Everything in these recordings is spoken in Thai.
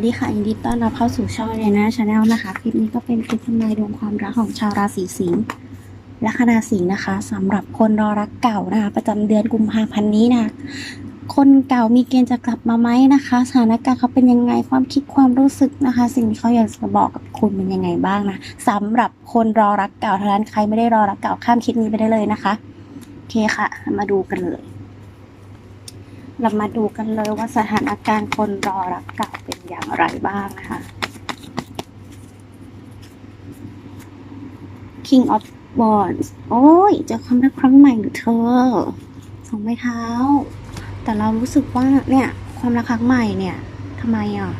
วัสดีค่ะยินดีต้อนรับเข้าสู่ช่องเรน่าชาแนลนะคะคลิปนี้ก็เป็นคลิปทำนายดวงความรักของชาวราศีสิงห์และคณาสิงห์นะคะสำหรับคนรอรักเก่านะคะ ประจำเดือนกุมภาพันธ์นี้นะคนเก่ามีเกณฑ์จะกลับมาไหมนะคะ สถานการณ์เขาเป็นยังไงความคิดความรู้สึกนะคะ สิ่งที่เขาอยากจะบอกกับคุณเป็นยังไงบ้างนะสำหรับคนรอรักเก่าเท่านั้นใครไม่ได้รอรักเก่าข้ามคลิปนี้ไปได้เลยนะคะโอเคค่ะ มาดูกันเลย เรามาดูกันเลยว่าสถานการณ์คนรอรักเก่า อย่างไรบ้างนะคะ King of Wands โอ้ยเจอความรักครั้งใหม่หรือเธอสองไม้เท้า แต่เรารู้สึกว่าเนี่ย ความรักครั้งใหม่เนี่ยทำไมอะ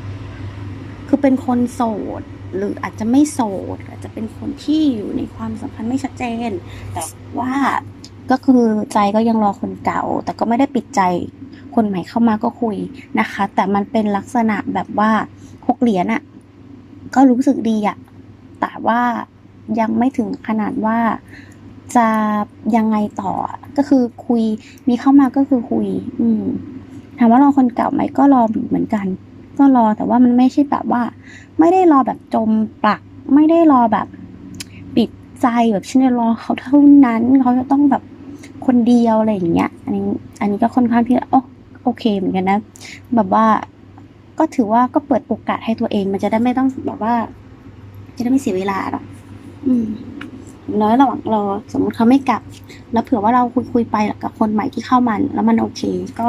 คือเป็นคนโสด หรืออาจจะไม่โสด อาจจะเป็นคนที่อยู่ในความสัมพันธ์ไม่ชัดเจน แต่ว่าก็คือใจก็ยังรอคนเก่า แต่ก็ไม่ได้ปิดใจ คนใหม่เข้ามาก็คุยนะคะ แต่มันเป็นลักษณะแบบว่าหกเหรียญอะก็รู้สึกดีอะแต่ว่ายังไม่ถึงขนาดว่าจะยังไงต่อ ก็คือคุย มีเข้ามาก็คือคุย อืมถามว่ารอคนเก่าไหมก็รอเหมือนกัน ก็รอแต่ว่ามันไม่ใช่แบบว่า ไม่ได้รอแบบจมปลัก ไม่ได้รอแบบ ปิดใจแบบฉันจะรอเขาเท่านั้นเขาจะต้องแบบคนเดียวอะไรอย่างเงี้ย อันนี้ อันนี้ก็ค่อนข้างที่โอ โอเคเหมือนกันนะ แบบว่าก็ถือว่าก็เปิดโอกาสให้ตัวเอง มันจะได้ไม่ต้องแบบว่า จะได้ไม่เสียเวลาหรอกอืมน้อยระหว่างรอสมมติเขาไม่กลับ แล้วเผื่อว่าเราคุยคุยไปกับคนใหม่ที่เข้ามาแล้วมันโอเค ก็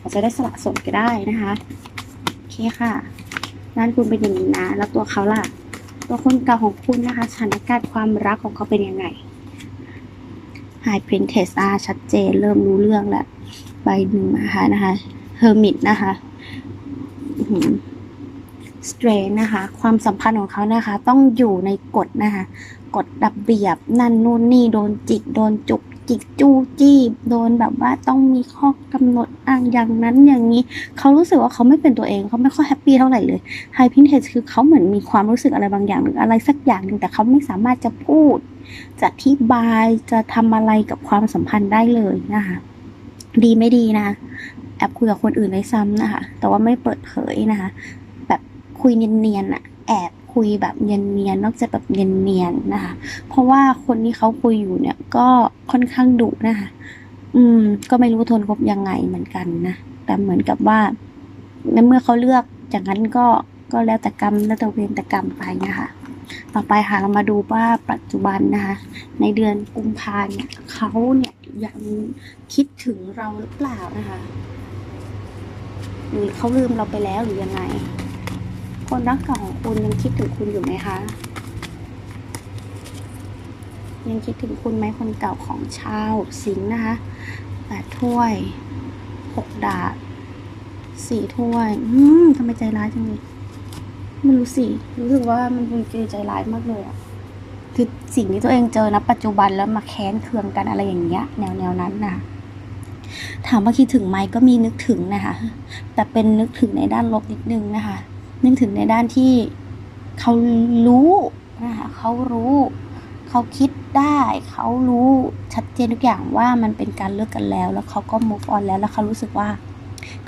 อาจจะได้สละสดก็ได้นะคะโอเคค่ะด้านคุณเป็นอย่างนี้นะ แล้วตัวเขาล่ะ ตัวคนเก่าของคุณนะคะสถานการณ์ความรักของเขาเป็นยังไง High Princess อ่าชัดเจน เริ่มรู้เรื่องแล้ว ใบหนึ่งนะคะนะคะ Hermit นะคะสเตรนนะคะ ความสัมพันธ์ของเขานะคะ ต้องอยู่ในกฎนะคะ กฎระเบียบนั่นนู่นนี่โดนจิกโดนจุกจิกจู้จี้โดนแบบว่าต้องมีข้อกำหนดอ้างอย่างนั้นอย่างนี้ เขารู้สึกว่าเขาไม่เป็นตัวเองเขาไม่ค่อยแฮปปี้เท่าไหร่เลยไฮพินเทสคือเขาเหมือนมีความรู้สึกอะไรบางอย่างหรืออะไรสักอย่างหนึ่งแต่เขาไม่สามารถจะพูด จะอธิบายจะทำอะไรกับความสัมพันธ์ได้เลยนะคะ ดีไม่ดีนะ แอบคุยกับคนอื่นได้ซ้ำนะคะ แต่ว่าไม่เปิดเผยนะคะ แบบคุยเนียนๆอะแอบคุยแบบเนียนๆนอกจากแบบเนียนๆนะคะ เพราะว่าคนที่เขาคุยอยู่เนี่ย ก็ค่อนข้างดุนะคะ อืม ก็ไม่รู้ทนคบยังไงเหมือนกันนะ แต่เหมือนกับว่าในเมื่อเขาเลือกอย่างนั้นก็ก็แล้วแต่กรรมแล้วแต่เวรแต่กรรมไปนะคะ ต่อไปค่ะเรามาดูว่าปัจจุบันนะคะ ในเดือนกุมภาเนี่ยเขาเนี่ย ยังคิดถึงเราหรือเปล่านะคะหรือเขาลืมเราไปแล้วหรือยังไง คนรักเก่าของคุณยังคิดถึงคุณอยู่ไหมคะ ยังคิดถึงคุณไหมคนเก่าของชาวสิงห์นะคะแปดถ้วยหกดาบสี่ถ้วย อืมทำไมใจร้ายจังเลยไม่รู้สิ รู้สึกว่ามันเป็นเจอใจร้ายมากเลยอะ สิ่งที่ตัวเองเจอนปัจจุบันแล้วมาแค้นเคืองกันอะไรอย่างเงี้ยแนวแนวนั้นนะถามว่าคิดถึงไหมก็มีนึกถึงนะคะแต่เป็นนึกถึงในด้านลบนิดนึงนะคะนึกถึงในด้านที่เขารู้นะคะเขารู้เขาคิดได้เขารู้ชัดเจนทุกอย่างว่ามันเป็นการเลิกกันแล้ว แล้วเขาก็ move on แล้วแล้วเขารู้สึกว่า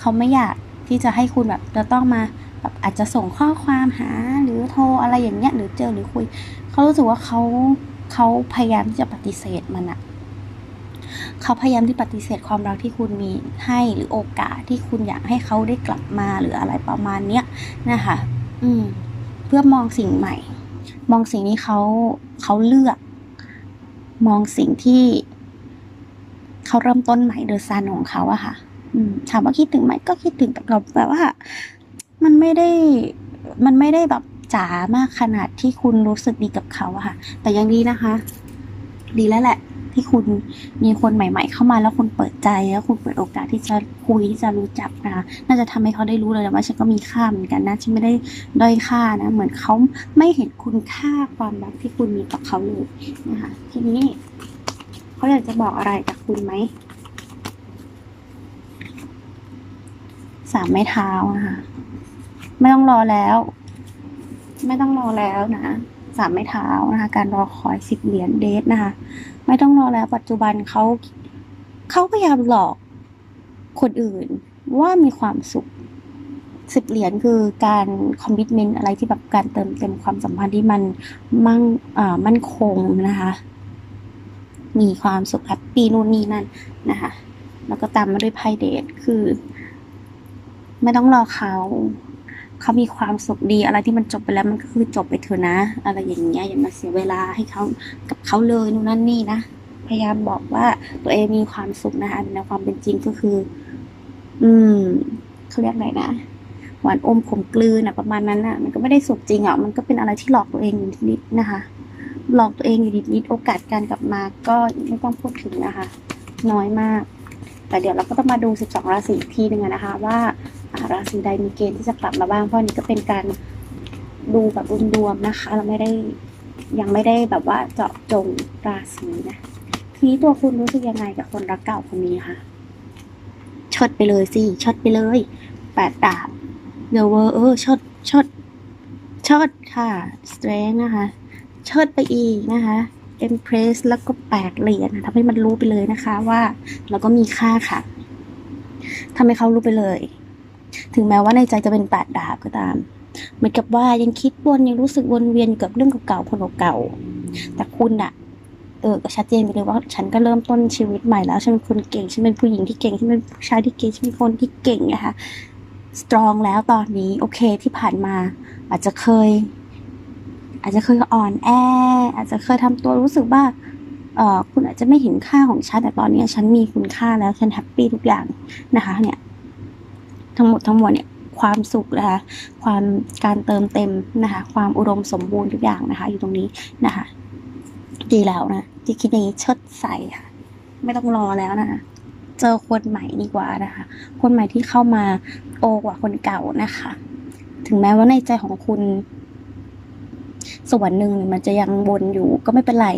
เขาไม่อยากที่จะให้คุณแบบจะต้องมาแบบอาจจะส่งข้อความหาหรือโทรอะไรอย่างเงี้ยหรือเจอหรือคุย เขารู้สึกว่าเขาเขาพยายามที่จะปฏิเสธมันอะเขาพยายามที่ปฏิเสธความรักที่คุณมีให้หรือโอกาสที่คุณอยากให้เขาได้กลับมาหรืออะไรประมาณเนี้ยนะคะอืม เพื่อมองสิ่งใหม่ มองสิ่งนี้เขาเขาเลือก มองสิ่งที่เขาเริ่มต้นใหม่โดยซันของเขาอะค่ะ อืมถามว่าคิดถึงไหมก็คิดถึงแต่เราแบบว่า มันไม่ได้ มันไม่ได้แบบ จ๋ามากขนาดที่คุณรู้สึกดีกับเขาอะค่ะ แต่ยังดีนะคะ ดีแล้วแหละที่คุณมีคนใหม่ ๆ เข้ามาแล้วคุณเปิดใจแล้วคุณเปิดโอกาสที่จะคุยที่จะรู้จักนะคะน่าจะทำให้เขาได้รู้เลยว่าฉันก็มีค่าเหมือนกันนะฉันไม่ได้ด้อยค่านะ เหมือนเขาไม่เห็นคุณค่าความรักที่คุณมีกับเขาเลยนะคะทีนี้เขาอยากจะบอกอะไรกับคุณไหมสามไม้เท้านะคะไม่ต้องรอแล้ว ไม่ต้องรอแล้วนะสามไม้เท้านะคะ การรอคอยสิบเหรียญเดทนะคะ ไม่ต้องรอแล้วปัจจุบันเขาเขาพยายามหลอกคนอื่นว่ามีความสุขสิบเหรียญคือการคอมมิชเมนต์อะไรที่แบบการเติมเต็มความสัมพันธ์ที่มันมั่งอ่ามั่นคงนะคะ มีความสุขแฮปปี้นู่นนี่นั่นนะคะ แล้วก็ตามมาด้วยไพ่เดทคือ ไม่ต้องรอเขา เขามีความสุขดีอะไรที่มันจบไปแล้วมันก็คือจบไปเถอะนะ อะไรอย่างเงี้ยอย่ามาเสียเวลาให้เขากับเขาเลยนู่นนั่นนี่นะพยายามบอกว่าตัวเองมีความสุขนะคะในความเป็นจริงก็คือ อืมเขาเรียกอะไรนะหวานอมขมกลืนอะประมาณนั้นอะมันก็ไม่ได้สุขจริงอะมันก็เป็นอะไรที่หลอกตัวเองอยู่นิดๆนะคะ หลอกตัวเองอยู่นิดๆโอกาสการกลับมาก็ไม่ต้องพูดถึงนะคะ น้อยมาก แต่เดี๋ยวเราก็ต้องมาดู 12 ราศีอีกทีหนึ่งนะคะ ว่า ราศีใดมีเกณฑ์ที่จะกลับมาบ้าง เพราะอันนี้ก็เป็นการดูแบบรวมๆนะคะ เราไม่ได้ยังไม่ได้แบบว่าเจาะจงราศีนะทีนี้ตัวคุณรู้สึกยังไงกับคนรักเก่าคนนี้คะชดไปเลยสิชดไปเลยแปดดาบเดวเวอร์เออชดชดชดค่ะ strength นะคะชดไปอีกนะคะ Empress แล้วก็แปดเหรียญทำให้มันรู้ไปเลยนะคะว่าเราก็มีค่าค่ะทำให้เขารู้ไปเลย ถึงแม้ว่าในใจจะเป็นแปดดาบก็ตาม เหมือนกับว่ายังคิดวนยังรู้สึกวนเวียนกับเรื่องเก่าๆคนเก่าๆแต่คุณอะเออก็ชัดเจนไปเลยว่าฉันก็เริ่มต้นชีวิตใหม่แล้ว ฉันเป็นคนเก่ง ฉันเป็นผู้หญิงที่เก่ง ฉันเป็นผู้ชายที่เก่ง ฉันเป็นคนที่เก่งนะคะ สตรองแล้วตอนนี้ โอเคที่ผ่านมา อาจจะเคย อาจจะเคยอ่อนแอ อาจจะเคยทำตัวรู้สึกว่า เออคุณอาจจะไม่เห็นค่าของฉันแต่ตอนนี้ฉันมีคุณค่าแล้ว ฉันแฮปปี้ทุกอย่างนะคะ เนี่ย ทั้งหมดทั้งมวลเนี่ยความสุขนะคะความการเติมเต็มนะคะ ความอุดมสมบูรณ์ทุกอย่างนะคะ อยู่ตรงนี้นะคะ ดีแล้วนะที่คิดอย่างนี้เชิดใส่ค่ะไม่ต้องรอแล้วนะคะเจอคนใหม่ดีกว่านะคะ คนใหม่ที่เข้ามาโตกว่าคนเก่านะคะ ถึงแม้ว่าในใจของคุณ ส่วนหนึ่งมันจะยังวนอยู่ก็ไม่เป็นไร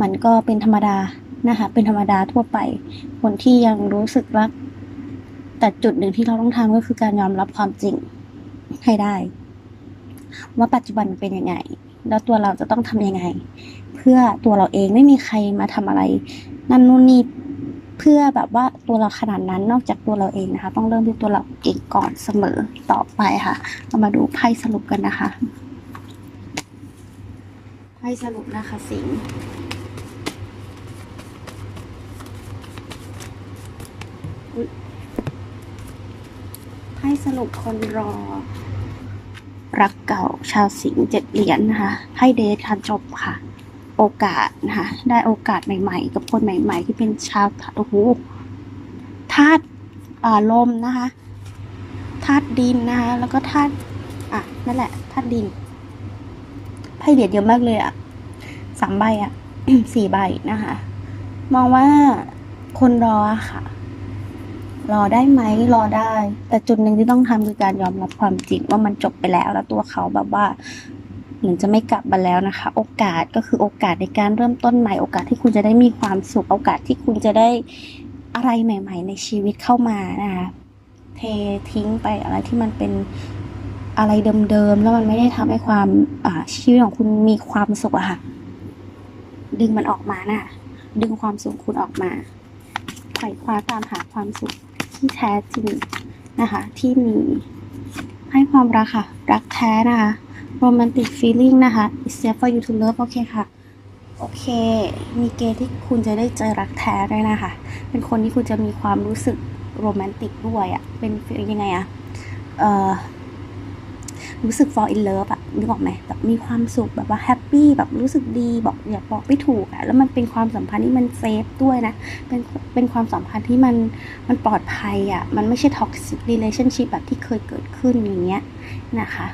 มันก็เป็นธรรมดานะคะ เป็นธรรมดาทั่วไป คนที่ยังรู้สึกรัก แต่จุดหนึ่งที่เราต้องทำก็คือการยอมรับความจริงให้ได้ ว่าปัจจุบันเป็นยังไง แล้วตัวเราจะต้องทำยังไง เพื่อตัวเราเองไม่มีใครมาทำอะไร นั่นนู่นนี่เพื่อแบบว่าตัวเราขนาดนั้นนอกจากตัวเราเองนะคะ ต้องเริ่มที่ตัวเราเองก่อนเสมอต่อไปค่ะเรามาดูไพ่สรุปกันนะคะไพ่สรุปนะคะสิงห์อุ๊ย ไพ่สรุปคนรอ รักเก่าชาวสิงห์เจ็ดเหรียญนะคะไพ่เดทค่ะจบค่ะ โอกาสนะคะได้โอกาสใหม่ ๆ กับคนใหม่ ๆ ที่เป็นชาวโอ้โหธาตุลมนะคะธาตุดินนะคะแล้วก็ธาตุอะนั่นแหละธาตุดินไพ่เหรียญเยอะมากเลยอะสามใบอะสี่ใบนะคะ มองว่าคนรอค่ะ รอได้ไหมรอได้ แต่จุดหนึ่งที่ต้องทำคือการยอมรับความจริงว่ามันจบไปแล้ว แล้วตัวเขาแบบว่าเหมือนจะไม่กลับมาแล้วนะคะ โอกาสก็คือโอกาสในการเริ่มต้นใหม่ โอกาสที่คุณจะได้มีความสุข โอกาสที่คุณจะได้อะไรใหม่ ๆ ในชีวิตเข้ามานะคะเททิ้งไปอะไรที่มันเป็นอะไรเดิมๆแล้วมันไม่ได้ทำให้ความอชีวิตของคุณมีความสุขอะค่ะ ดึงมันออกมานะดึงความสุขคุณออกมาไขว่คว้าตามหาความสุข ที่แท้จริงนะคะ ที่มีให้ความรักค่ะ รักแท้นะคะ romantic feeling นะคะ is safe for you to love โอเคค่ะ โอเค มีเกณฑ์ที่คุณจะได้เจอรักแท้ด้วยนะคะ เป็นคนที่คุณจะมีความรู้สึกโรแมนติกด้วยอะ่ะ เป็นยังไงอะ่ะ เอ่อ รู้สึก fall in love อะนึกออกไหมแบบมีความสุขแบบว่าแฮปปี้แบบรู้สึกดีบอกอย่าบอกไม่ถูกอะแล้วมันเป็นความสัมพันธ์ที่มันเซฟด้วยนะ เป็นเป็นความสัมพันธ์ที่มันมันปลอดภัยอะมันไม่ใช่ toxic relationship แบบที่เคยเกิดขึ้นอย่างเงี้ยนะคะ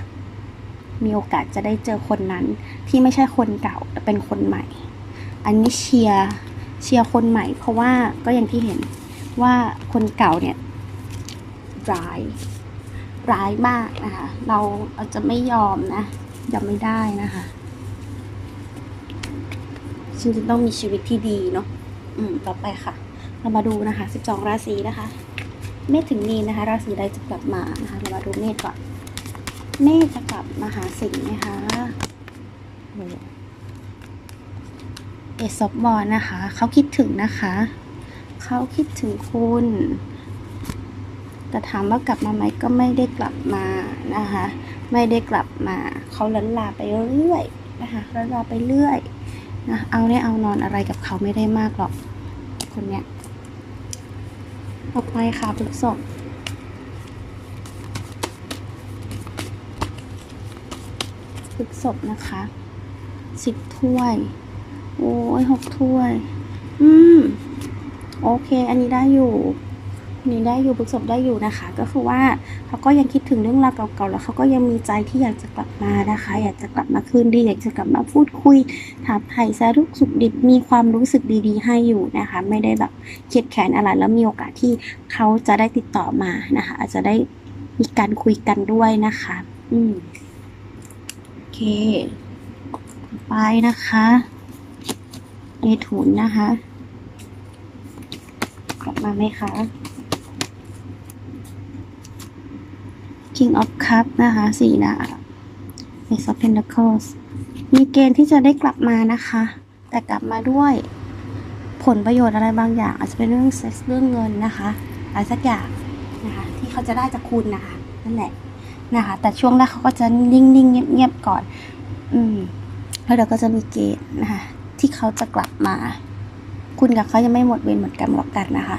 มีโอกาสจะได้เจอคนนั้นที่ไม่ใช่คนเก่าแต่เป็นคนใหม่ อันนี้เชียร์เชียร์คนใหม่ เพราะว่าก็อย่างที่เห็นว่าคนเก่าเนี่ยร้าย ร้ายมากนะคะ เราเราจะไม่ยอมนะ ยอมไม่ได้นะคะ ฉันจะต้องมีชีวิตที่ดีเนาะอืม ต่อไปค่ะ เรามาดูนะคะ12ราศีนะคะ เมษถึงมีนนะคะ ราศีใดจะกลับมานะคะ เรามาดูเมษก่อน เมษจะกลับมาหาสิงห์ไหมคะเอซอบมอนนะคะ เขาคิดถึงนะคะ เขาคิดถึงคุณ แต่ถามว่ากลับมาไหมก็ไม่ได้กลับมานะคะ ไม่ได้กลับมาเขาลันลาไปเรื่อยนะคะลันลาไปเรื่อยนะเอาเนี่ยเอานอนอะไรกับเขาไม่ได้มากหรอกคนเนี้ยต่อไปค่ะพฤกษบพฤกษบนะคะสิบถ้วย โอ้ยหกถ้วย อืม โอเค อันนี้ได้อยู่ อันนี้ได้อยู่พฤกษบได้อยู่นะคะ ก็คือว่าเขาก็ยังคิดถึงเรื่องราวเก่าๆแล้วเขาก็ยังมีใจที่อยากจะกลับมานะคะ อยากจะกลับมาคืนดีอยากจะกลับมาพูดคุยถามไถ่สารุกสุขดิบมีความรู้สึกดีๆ ให้อยู่นะคะ ไม่ได้แบบเครียดแค้นอะไรแล้วมีโอกาสที่เขาจะได้ติดต่อมานะคะ อาจจะได้มีการคุยกันด้วยนะคะ อืมโอเคไปนะคะเอถุนนะคะ กลับมาไหมคะ King of Cup นะคะสี่ดาบ Ace of Pentacles มีเกณฑ์ที่จะได้กลับมานะคะ แต่กลับมาด้วยผลประโยชน์อะไรบางอย่าง อาจจะเป็นเรื่องเซ็กซ์เรื่องเงินนะคะอะไรสักอย่างนะคะที่เขาจะได้จากคุณนะคะนั่นแหละนะคะ แต่ช่วงแรกเขาก็จะนิ่งๆเงียบๆก่อน อืมแล้วเดี๋ยวก็จะมีเกณฑ์นะคะ ที่เขาจะกลับมา คุณกับเขายังไม่หมดเวรหมดกรรมหรอกกันนะคะ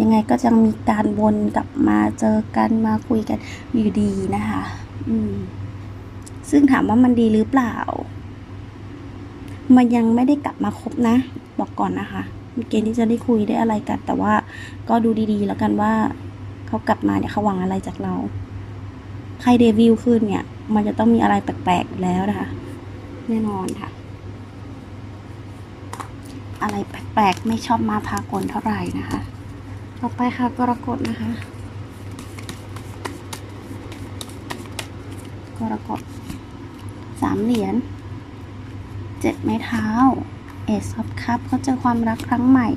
ยังไงก็จะมีการวนกลับมาเจอกันมาคุยกันอยู่ดีนะคะ อืม ซึ่งถามว่ามันดีหรือเปล่า มันยังไม่ได้กลับมาคบนะ บอกก่อนนะคะมีเกณฑ์ที่จะได้คุยได้อะไรกัน แต่ว่าก็ดูดีๆ แล้วกันว่าเขากลับมาเนี่ยเขาหวังอะไรจากเรา ใครเดวิลขึ้นเนี่ย มันจะต้องมีอะไรแปลกๆแล้วนะคะ แน่นอนค่ะ อะไรแปลกๆ ไม่ชอบมาพากลเท่าไหร่นะคะ ต่อไปค่ะกรกฎนะคะ กรกฎสามเหรียญเจ็ดไม้เท้าเอซอฟคัพเขาเจอความรักครั้งใหม่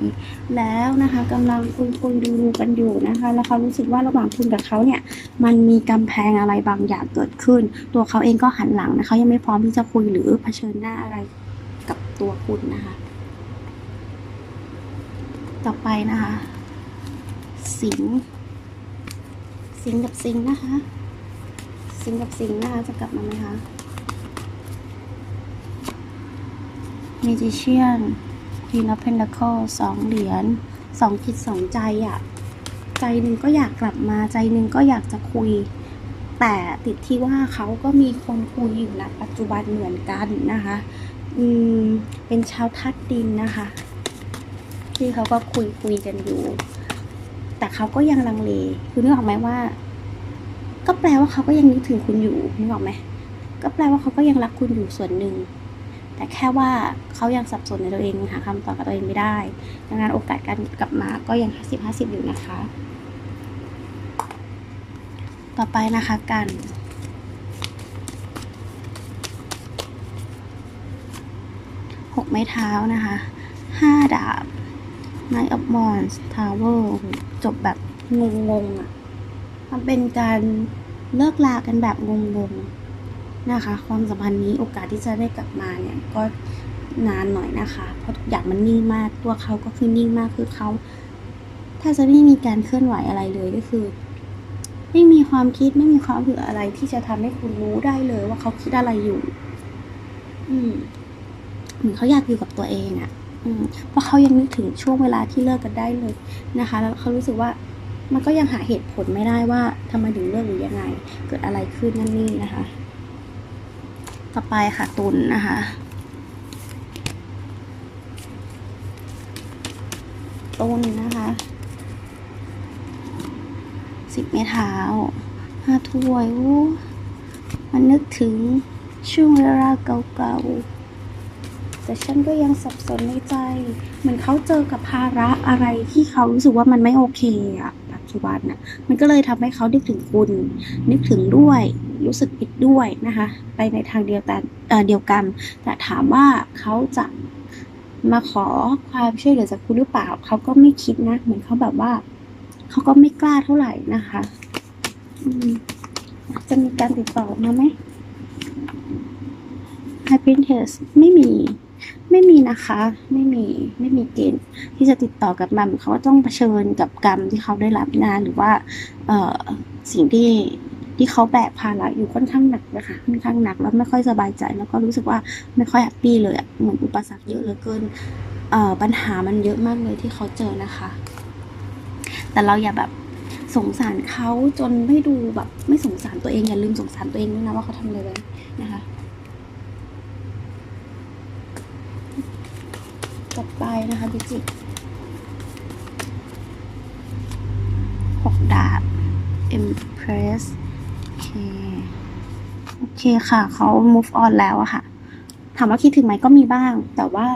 แล้วนะคะกำลังคุยคุยดูดูกันอยู่นะคะ แล้วเขารู้สึกว่าระหว่างคุณกับเขาเนี่ย มันมีกำแพงอะไรบางอย่างเกิดขึ้น ตัวเขาเองก็หันหลังนะเขายังไม่พร้อมที่จะคุยหรือเผชิญหน้าอะไรกับตัวคุณนะคะ ต่อไปนะคะ สิงสิงกับสิงนะคะ สิงกับสิงนะคะ จะกลับมาไหมคะ Magician Queen of Pentacles สองเหรียญสองจิตสองใจอะ่ะ ใจหนึ่งก็อยากกลับมาใจหนึ่งก็อยากจะคุย แต่ติดที่ว่าเขาก็มีคนคุยอยู่ณปัจจุบันเหมือนกันนะคะ อืม เป็นชาวทัดดินนะคะ ที่เขาก็คุยคุยกันอยู่ แต่เขาก็ยังลังเลคือนึกออกไหมว่า ก็แปลว่าเขาก็ยังนึกถึงคุณอยู่นึกออกไหมก็แปลว่าเขาก็ยังรักคุณอยู่ส่วนหนึ่งแต่แค่ว่าเขายังสับสนในตัวเองหาคำตอบกับตัวเองไม่ได้ ดังนั้นโอกาสการกลับมาก็ยัง 50 50 อยู่นะคะ ต่อไปนะคะกันหกไม้เท้านะคะห้าดาบ Knight of Wands Tower โอ้โหจบแบบงงๆอะ มันเป็นการเลิกลากันแบบงงๆนะคะ ความสัมพันธ์นี้โอกาสที่จะได้กลับมาเนี่ยก็นานหน่อยนะคะ เพราะทุกอย่างมันนิ่งมาก ตัวเขาก็คือนิ่งมากคือเขา ถ้าจะไม่มีการเคลื่อนไหวอะไรเลยก็คือ ไม่มีความคิดไม่มีความเผื่ออะไรที่จะทำให้คุณรู้ได้เลยว่าเขาคิดอะไรอยู่ อืมเหมือนเขาอยากอยู่กับตัวเองอะ่ะ เพราะเขายังนึกถึงช่วงเวลาที่เลิกกันได้เลยนะคะ แล้วเขารู้สึกว่ามันก็ยังหาเหตุผลไม่ได้ว่าทำไมถึงเลิกหรือยังไง เกิดอะไรขึ้นนั่นนี่นะคะ ต่อไปค่ะตุลนนะคะตุลนะคะสิบเมเท้าห้าถ้วยโอ้มันนึกถึงช่วงเวลาเก่าๆ แต่ฉันก็ยังสับสนในใจ เหมือนเขาเจอกับภาระอะไรที่เขารู้สึกว่ามันไม่โอเคอะปัจจุบันน่ะ มันก็เลยทำให้เขานึกถึงคุณ นึกถึงด้วย รู้สึกผิดด้วยนะคะ ไปในทางเดียวกันเเดียวกัน แต่ถามว่าเขาจะมาขอความช่วยเหลือจากคุณหรือเปล่า เขาก็ไม่คิดนะ เหมือนเขาแบบว่า เขาก็ไม่กล้าเท่าไหร่นะคะจะมีการติดต่อมาไหม High Princess ไม่มี ไม่มีนะคะ ไม่มีไม่มีเกณฑ์ที่จะติดต่อกับมาเหมือนเขาต้องเผชิญกับกรรมที่เขาได้รับงานหรือว่าเอ่อสิ่งที่ที่เขาแบกภาระอยู่ค่อนข้างหนักนะคะค่อนข้างหนักแล้วไม่ค่อยสบายใจ แล้วก็รู้สึกว่าไม่ค่อยแฮปปี้เลยเหมือนอุปสรรคเยอะเหลือเกินเอ่อปัญหามันเยอะมากเลยที่เขาเจอนะคะ แต่เราอย่าแบบสงสารเขาจนไม่ดูแบบไม่สงสารตัวเองอย่าลืมสงสารตัวเองด้วยนะว่าเขาทำอะไรไว้นะคะ ต่อไปนะคะพิจิกหกดาบ Impress โอเค โอเคค่ะเขา move on แล้วอะค่ะ ถามว่าคิดถึงไหมก็มีบ้าง แต่ว่า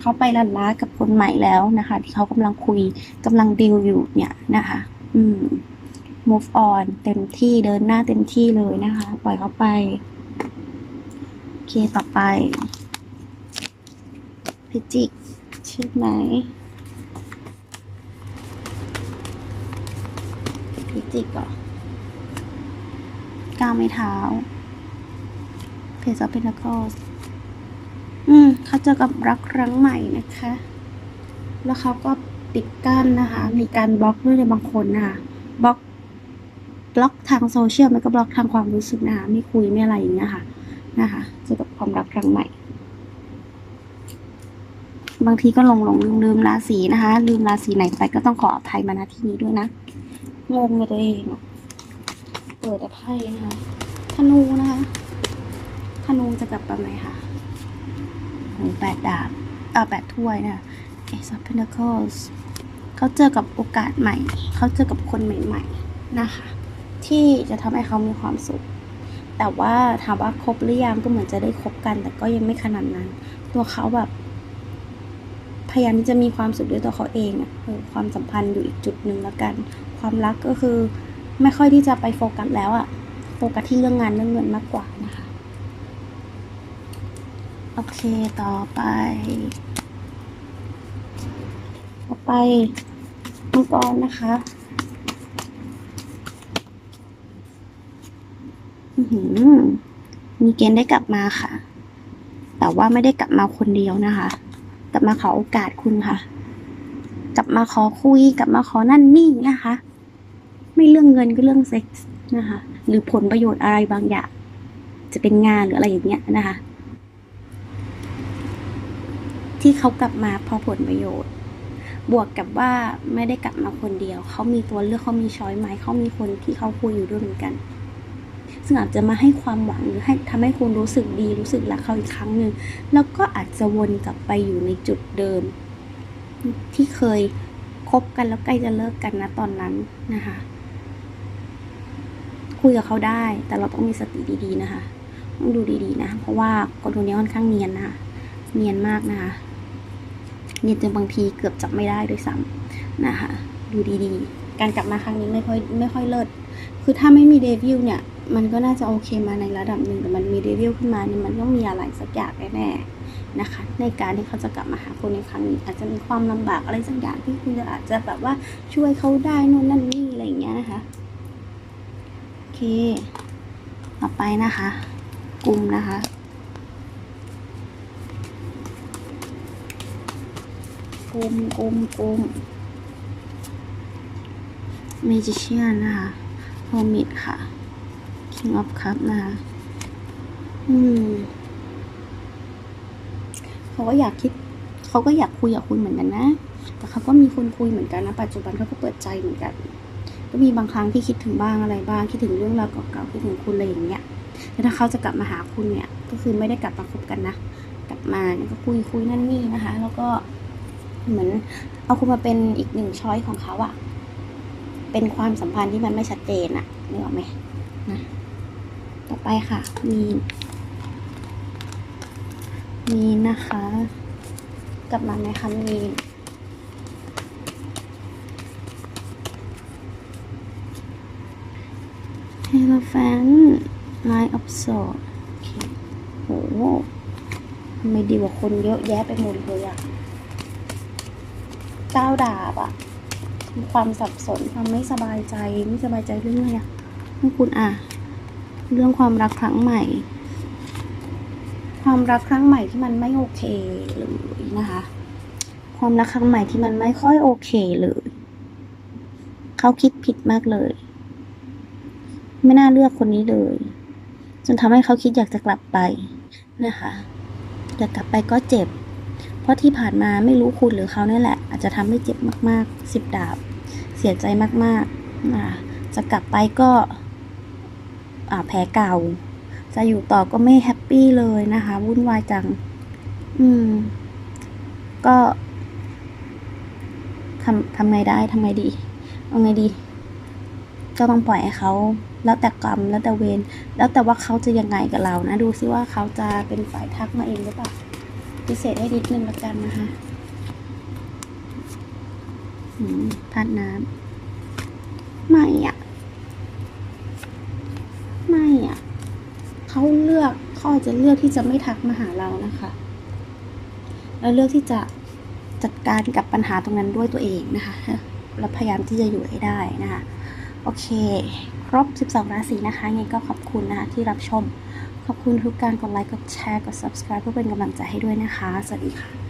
เขาไปลันล้ากับคนใหม่แล้วนะคะ ที่เขากำลังคุยกำลังดีลอยู่เนี่ยนะคะ อืม move on เต็มที่เดินหน้าเต็มที่เลยนะคะ ปล่อยเขาไป โอเคต่อไป พิจิกใช่ไหมพิจิกเหรอก้าวไม่เท้าเพจเปนแล้วก็อืมเขาเจอกับรักครั้งใหม่นะคะ แล้วเขาก็ปิดกั้นนะคะ มีการบล็อกด้วยในบางคนนะคะบล็อกบล็อกทางโซเชียลมันก็บล็อกทางความรู้สึกนะคะไม่คุยไม่อะไรอย่างเงี้ยค่ะนะคะเจอกับความรักครั้งใหม่ บางทีก็หลงหลงลืมลืมราศีนะคะ ลืมราศีไหนไปก็ต้องขออภัยมาณที่นี้ด้วยนะงงในตัวเองเปิดแต่ไพ่นะคะธนูนะคะธนูจะกลับมาไหมคะโอ้แปดดาบเอ่าแปดถ้วยนะ Ace of Pentacles เขาเจอกับโอกาสใหม่ เขาเจอกับคนใหม่ ๆ นะคะ ที่จะทำให้เขามีความสุข แต่ว่าถามว่าคบหรือยังก็เหมือนจะได้คบกัน แต่ก็ยังไม่ขนาดนั้น ตัวเขาแบบ ยายามที่จะมีความสุขด้วยตัวเขาเองอะความสัมพันธ์อยู่อีกจุดหนึ่งแล้วกัน ความรักก็คือไม่ค่อยที่จะไปโฟกัสแล้วอะโฟกัสที่เรื่องงานเรื่องเงินมากกว่านะคะโอเคต่อไป ต่อไปมังกรนะคะอือหือมีเกณฑ์ได้กลับมาค่ะ แต่ว่าไม่ได้กลับมาคนเดียวนะคะ กลับมาขอโอกาสคุณค่ะ กลับมาขอคุย กลับมาขอนั่นนี่นะคะ ไม่เรื่องเงินก็เรื่องเซ็กส์นะคะ หรือผลประโยชน์อะไรบางอย่าง จะเป็นงานหรืออะไรอย่างเงี้ยนะคะ ที่เขากลับมาเพราะผลประโยชน์ บวกกับว่าไม่ได้กลับมาคนเดียว เขามีตัวเลือกเขามีช้อยไหมเขามีคนที่เขาคุยอยู่ด้วยเหมือนกัน ซึ่งอาจจะมาให้ความหวังหรือให้ทำให้คุณรู้สึกดีรู้สึกรักเขาอีกครั้งหนึ่งแล้วก็อาจจะวนกลับไปอยู่ในจุดเดิม ที่เคยคบกันแล้วใกล้จะเลิกกันนะตอนนั้นนะคะ คุยกับเขาได้ แต่เราต้องมีสติดีๆนะคะต้องดูดีๆนะ เพราะว่าคนคนนี้ค่อนข้างเนียนนะคะเนียนมากนะคะเนียนจนบางทีเกือบจับไม่ได้ด้วยซ้ำนะคะ ดูดีๆ การกลับมาครั้งนี้ไม่ค่อยไม่ค่อยเลิศ คือถ้าไม่มีเดวิลเนี่ย มันก็น่าจะโอเคมาในระดับหนึ่งแต่มันมีเดวิลขึ้นมาเนี่ยมันต้องมีอะไรสักอย่างแน่ๆนะคะ ในการที่เขาจะกลับมาหาคุณในครั้งนี้อาจจะมีความลำบากอะไรสักอย่างที่คุณจะอาจจะแบบว่าช่วยเขาได้นู่นนั่นนี่อะไรอย่างเงี้ยนะคะโอเค ต่อไปนะคะ กลุ่มนะคะกลุ่มกลุ่มกลุ่ม Magician นนะคะ Hermit ค่ะ King of Cup นะคะอืมเขาก็อยากคิด เขาก็อยากคุยอยากคุยเหมือนกันนะ แต่เขาก็มีคนคุยเหมือนกันนะ ปัจจุบันเขาก็เปิดใจเหมือนกัน ก็มีบางครั้งที่คิดถึงบ้างอะไรบ้าง คิดถึงเรื่องราวเก่าๆ คิดถึงคุณอะไรอย่างเงี้ย แต่ถ้าเขาจะกลับมาหาคุณเนี่ย ก็คือไม่ได้กลับมาคบกันนะ กลับมาเนี่ยก็คุยคุยนั่นนี่นะคะ แล้วก็เหมือนเอาคุณมาเป็นอีกหนึ่งช้อยของเขาอะเป็นความสัมพันธ์ที่มันไม่ชัดเจนอะนึกออกไหมนะ ต่อไปค่ะ มีนมีนนะคะ กลับมาไหมคะมีนเฮลแฟนไลน์อัพโซโอเคโหทำไมดีกว่าคนเยอะแยะไปหมดเลยอะเก้าดาบอะความสับสนความไม่สบายใจ ไม่สบายใจเรื่องอะไรอะเรื่องคุณอะ เรื่องความรักครั้งใหม่ ความรักครั้งใหม่ที่มันไม่โอเคเลยนะคะ ความรักครั้งใหม่ที่มันไม่ค่อยโอเคเลยเขาคิดผิดมากเลย ไม่น่าเลือกคนนี้เลย จนทำให้เขาคิดอยากจะกลับไปนะคะอยากลับไปก็เจ็บ เพราะที่ผ่านมาไม่รู้คุณหรือเขาเนี่ยแหละ อาจจะทำให้เจ็บมากๆสิบดาบ เสียใจมากๆนะจะกลับไปก็ แผลเก่า จะอยู่ต่อก็ไม่แฮปปี้เลยนะคะ วุ่นวายจัง อืม ก็ทำทำไงได้ทำไงดีเอาไงดี ก็ต้องปล่อยให้เขาแล้วแต่กรรมแล้วแต่เวรแล้วแต่ว่าเขาจะยังไงกับเรานะ ดูซิว่าเขาจะเป็นฝ่ายทักมาเองหรือเปล่าพิเศษให้นิดนึงละกันนะคะอืมทาน้ำไม่อะ ไม่อะ เขาเลื อาจจะเลือกที่จะไม่ทักมาหาเรานะคะ แล้วเลือกที่จะจัดการกับปัญหาตรงนั้นด้วยตัวเองนะคะแล้วพยายามที่จะอยู่ให้ได้นะคะ โอเค ครบ 12 ราศีนะคะยังไงก็ขอบคุณนะคะที่รับชม ขอบคุณทุกการกดไลค์ กดแชร์ กด subscribe เพื่อเป็นกำลังใจให้ด้วยนะคะ สวัสดีค่ะ